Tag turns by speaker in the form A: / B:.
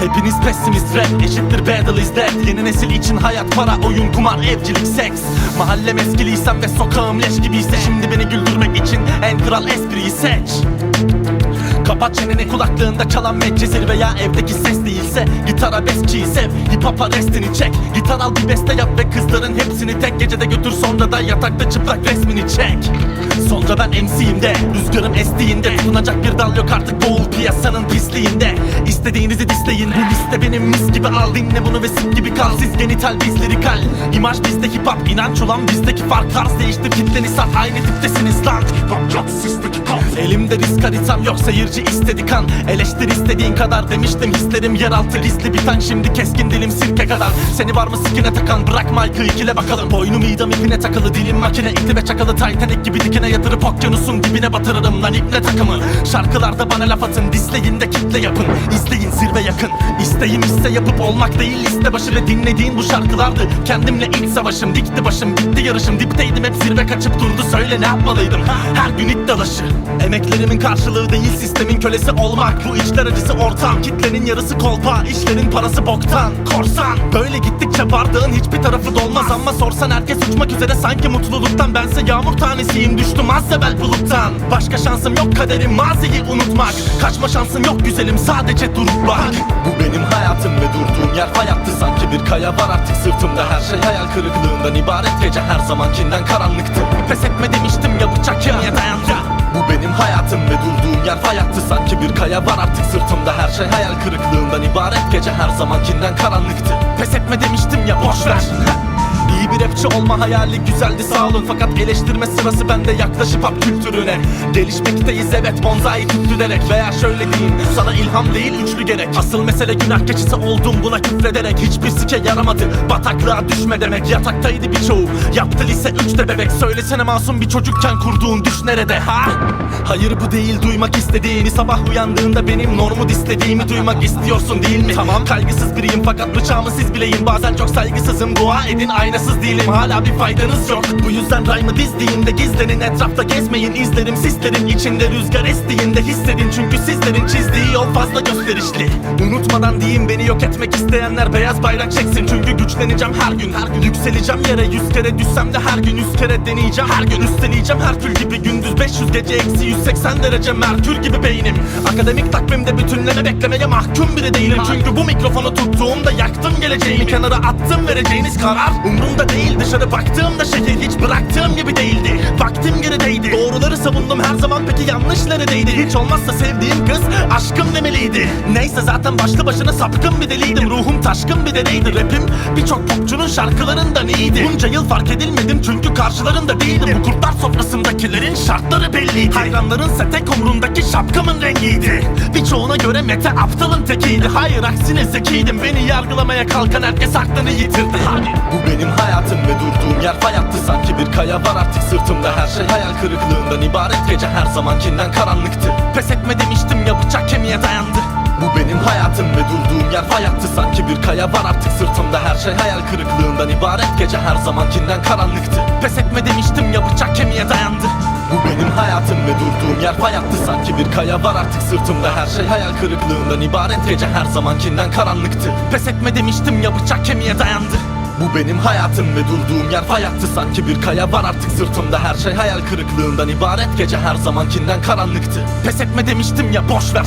A: Hepiniz pessimist rap eşittir battle is dead. Yeni nesil için hayat para oyun kumar evcilik seks. Mahallem eskiliysem ve sokağım leş gibiyse. Şimdi beni güldürmek için en kral espriyi seç. Kapat çeneni kulaklığında çalan medcezir veya evdeki ses değilse. Gitara besçiyi sev, hip hop'a restini çek. Gitar al bir beste yap ve kızların hepsini tek gecede götür. Sonra da yatakta çıplak resmini çek Ben MC'yim de, rüzgarım estiğinde Tutunacak bir dal yok artık boğul piyasanın pisliğinde. İstediğinizi disleyin, bu liste benim mis gibi. Al Dinle bunu ve sip gibi kal, siz genital biz lirikal İmaj bizde hip hop, inanç olan bizdeki fark. Tarz değiştir kitleni sat, aynı tiptesiniz lan. Hip hop yok, sizdeki Elimde risk haritam yok, seyirci istedi kan. Eleştir istediğin kadar demiştim hislerim yeraltı gizli. Biten Şimdi keskin dilim sirke kadar. Seni var mı sikine takan? Bırak mic'ı ikile bakalım. Boynum idam ipine takılı dilim makine. İkli ve çakalı Titanic gibi dikine yatırıp okyanusun dibine batırırım lan iple takımı. Şarkılarda bana laf atın disleyin de kitle yapın. İzleyin zirve yakın. İsteğim iste yapıp olmak değil liste başı ve dinlediğin bu şarkılardı. Kendimle ilk savaşım dikti başım bitti yarışım. Dipteydim hep zirve kaçıp durdu. Söyle ne yapmalıydım? Her gün it dalaşı Emeklerimin karşılığı değil sistemin kölesi olmak. Bu içler acısı ortam kitlenin yarısı kolpa işlerin parası boktan korsan. Böyle gittikçe bardağın hiçbir tarafı dolmaz. Ama sorsan herkes uçmak üzere sanki mutluluktan. Bense yağmur tanesiyim düştüm az evvel buluttan. Başka şansım yok kaderim maziyi unutmak. Kaçma şansım yok güzelim sadece durup bak. Bu benim hayatım ve durduğum yer. Hayattı Sanki bir kaya var artık sırtımda Her şey. Hayal kırıklığından ibaret Gece her zamankinden karanlıktı. Pes etme demiştim ya bıçak kemiğe dayandı bu benim hayatım ve durduğum yer hayattı. Sanki bir kaya var artık sırtımda. Her şey hayal kırıklığından ibaret. Gece her zamankinden karanlıktı. Pes etme demiştim ya boş ver Rapçi olma hayali güzeldi sağ olun. Fakat eleştirme sırası bende yaklaşıp hap kültürüne. Gelişmekteyiz evet bonzai tüttüderek Veya şöyle diyeyim sana ilham değil üçlü gerek. Asıl mesele günah keçisi oldum buna küfrederek. Hiçbir sike yaramadı bataklığa düşme demek. Yataktaydı birçoğu yaptı lise üçte bebek. Söylesene masum bir çocukken kurduğun düş nerede ha? Hayır bu değil duymak istediğini. Sabah uyandığında benim normu istediğimi duymak istiyorsun değil mi? Tamam. Kaygısız biriyim fakat bıçağımı siz bileyin Bazen çok saygısızım dua edin aynasız değilim Hala bir faydanız yok. Bu yüzden rhyme'ı dizdiğinde gizlenin. Etrafta gezmeyin izlerim sislerin. İçinde Rüzgar estiğinde hissedin. Çünkü sizlerin çizdiği yol fazla gösterişli. Unutmadan diyeyim beni yok etmek isteyenler beyaz bayrak çeksin. Çünkü güçleneceğim her gün her gün. Yükseleceğim yere yüz kere düşsem de her gün yüz kere deneyeceğim. Her gün üsteleyeceğim Herkül gibi. Gündüz 500 gece eksi 180 derece Merkür gibi beynim. Akademik takvimde bütünleme beklemeye mahkum biri değilim. Çünkü bu mikrofonu tuttuğumda yaktım geleceğimi. Kenara attım vereceğiniz karar Umrumda değil dışarı baktığımda şehir hiç bıraktığım gibi değildi. Vaktim gerideydi Doğruları savundum her zaman peki yanlış neredeydi Hiç olmazsa sevdiğim kız aşkım demeliydi. Neyse zaten başlı başına sapkın bir deliydim. Ruhum taşkın bir deneydi. Rapim birçok popçunun şarkılarından iyiydi. Bunca yıl fark edilmedim çünkü karşılarında değildim. Bu kurtlar sofrasındakilerin şartları belliydi. Hayranlarınsa tek umrundaki şapkamın rengiydi. Birçoğuna göre Mete aptalın tekiydi. Hayır aksine zekiydim. Beni yargılamaya kalkan herkes aklını yitirdi. Hadi. Bu benim hayatım ve durduğum yer hayattı Sanki bir kaya var artık sırtımda. Her şey hayal kırıklığından ibaret Gece her zamankinden karanlıktı. Pes etme demiştim ya bıçak kemiğe dayandı. Bu benim hayatım ve durduğum yer hayattı. Sanki bir kaya var artık sırtımda. Her şey hayal kırıklığından ibaret. Gece her zamankinden karanlıktı. Pes etme demiştim ya bıçak kemiğe dayandı. Bu benim hayatım ve durduğum yer hayattı. Sanki bir kaya var artık sırtımda. Her şey hayal kırıklığından ibaret. Gece her zamankinden karanlıktı. Pes etme demiştim ya bıçak kemiğe dayandı bu benim hayatım ve durduğum yer hayattı. Sanki bir kaya var artık sırtımda. Her şey hayal kırıklığından ibaret. Gece her zamankinden karanlıktı. Pes etme demiştim ya boş ver